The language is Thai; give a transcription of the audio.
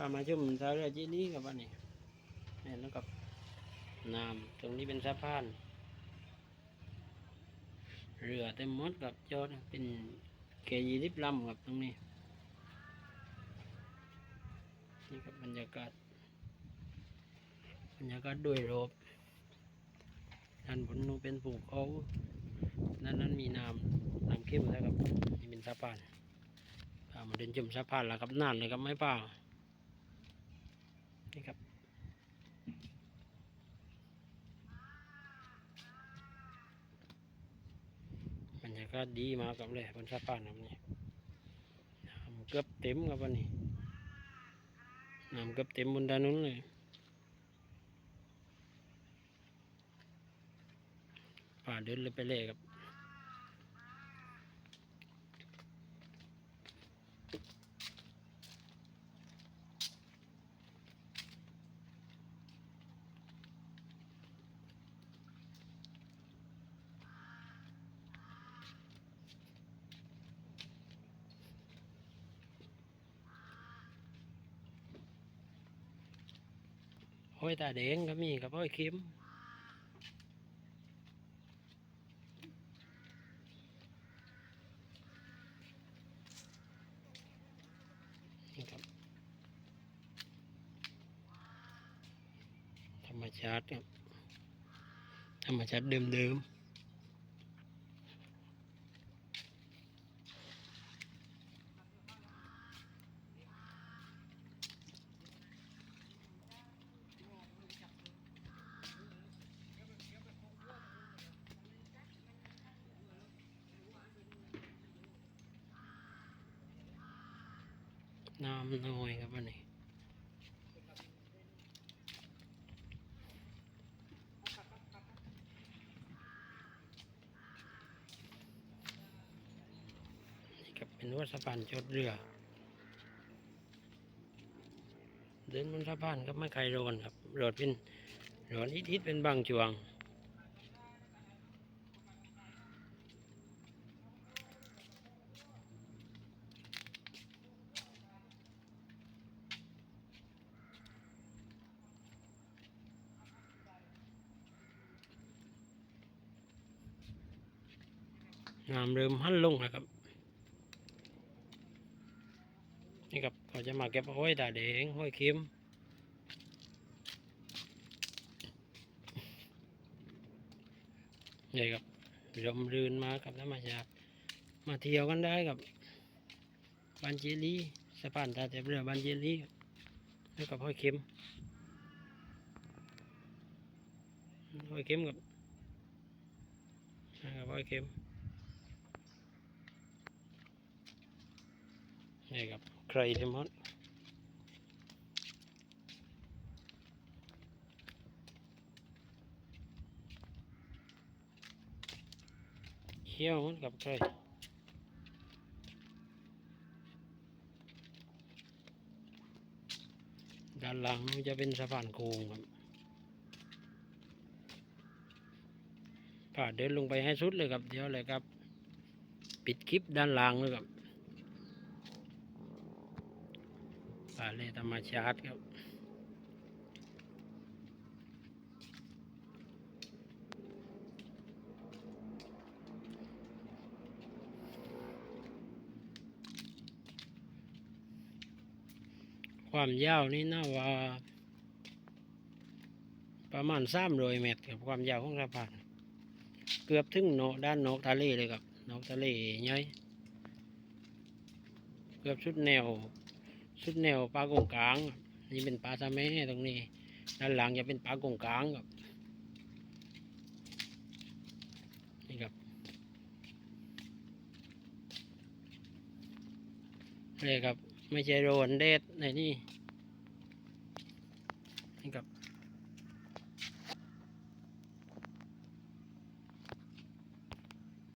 พามาชมทาเรือจีนี้กับวันนี้นี่แล้วกับน้ำตรงนี้เป็นสะพาน เรือเต็มมดกับจอดเป็นเกยีริบลำกับตรงนี้ นี่ครับบรรยากาศ บรรยากาศด้วยรอบด้านบนนู้นเป็นภูเขาด้านนั้นมีน้ำน้ำเข้มแล้วครับนี่เป็นสะพานพามาเดินชมสะพานแล้วครับนานเลยครับไม่เปล่า นี่ครับ บรรยากาศดีมากครับเลยบนสะพานครับนี่น้ำเกือบเต็มครับวันนี้น้ำเกือบเต็มบนด้านนู้นเลยป่าเดินเลยไปเลยครับ ห้อยตาแดงก็มีกับห้อยเข็มนี่ครับธรรมชาติครับธรรมชาติเดิมๆ น้ำน้อยครับวันนี้นี่ครับเป็นวัดสะพานจดเรือ เดินบนสะพานก็ไม่ใครร้อนครับร้อนเป็นร้อนอิดๆเป็นบางช่วง น้ำเริ่มหั่นลงแล้วครับ นี่ครับเขาจะมาเก็บห้อยตาแดงห้อยเข็มนี่ครับลมรื่นมากับธรรมชาติมาเที่ยวกันได้ครับบ้านเจลีสะพานตาเจ็บเรือบ้านเจลีแล้วกับห้อยเข็มห้อยเข็มกับนะครับห้อยเข็ม นี่ครับใครเทมอนเขี้ยวมันกับใครด้านหลังจะเป็นสะพานโค้งครับป่าเดินลงไปให้สุดเลยครับ เดี๋ยวเลยครับ ปิดคลิปด้านหลังเลยครับ ป่าเลธรรมชาติครับความยาวนี่น่าว่า ประมาณสามร้อยเมตรครับความยาวของสะพานเกือบถึงโนด้านนอกทะเลเลยครับนอกทะเลใหญ่เกือบสุดแนว สุดแนวปลากงกลาง นี่เป็นปลาซาแม่ตรงนี้ ด้านหลังจะเป็นปลากงกลางครับนี่ครับนี่ครับ ไม่ใช่โรนเดดในนี่นี่ครับ